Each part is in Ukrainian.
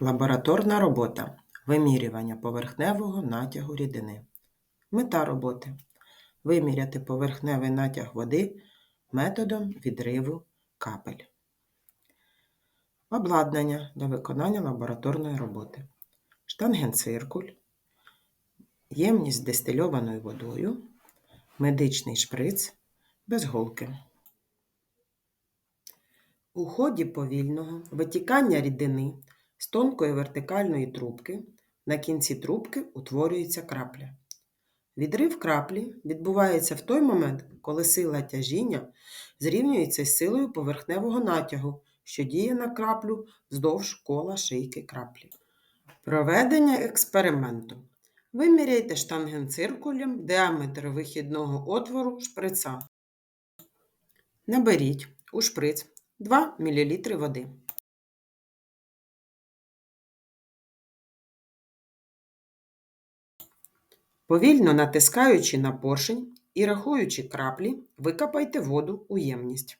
Лабораторна робота. Вимірювання поверхневого натягу рідини. Мета роботи. Виміряти поверхневий натяг води методом відриву капель. Обладнання для виконання лабораторної роботи. Штангенциркуль, ємність з дистильованою водою, медичний шприц без голки. У ході повільного витікання рідини з тонкої вертикальної трубки на кінці трубки утворюється крапля. Відрив краплі відбувається в той момент, коли сила тяжіння зрівнюється з силою поверхневого натягу, що діє на краплю вздовж кола шийки краплі. Проведення експерименту. Виміряйте штангенциркулем діаметр вихідного отвору шприца. Наберіть у шприц 2 мл води. Повільно натискаючи на поршень і рахуючи краплі, викапайте воду у ємність.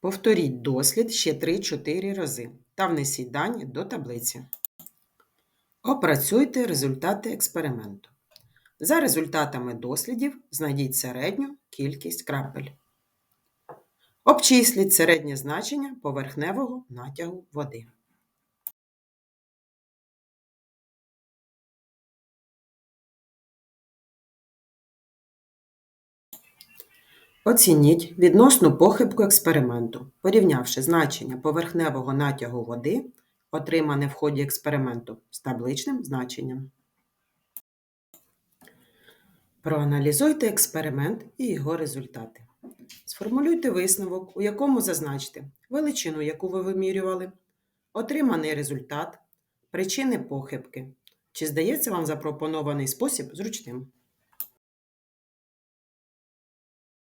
Повторіть дослід ще 3-4 рази та внесіть дані до таблиці. Опрацюйте результати експерименту. За результатами дослідів знайдіть середню кількість крапель. Обчисліть середнє значення поверхневого натягу води. Оцініть відносну похибку експерименту, порівнявши значення поверхневого натягу води, отримане в ході експерименту, з табличним значенням. Проаналізуйте експеримент і його результати. Сформулюйте висновок, у якому зазначте величину, яку ви вимірювали, отриманий результат, причини похибки. Чи здається вам запропонований спосіб зручним?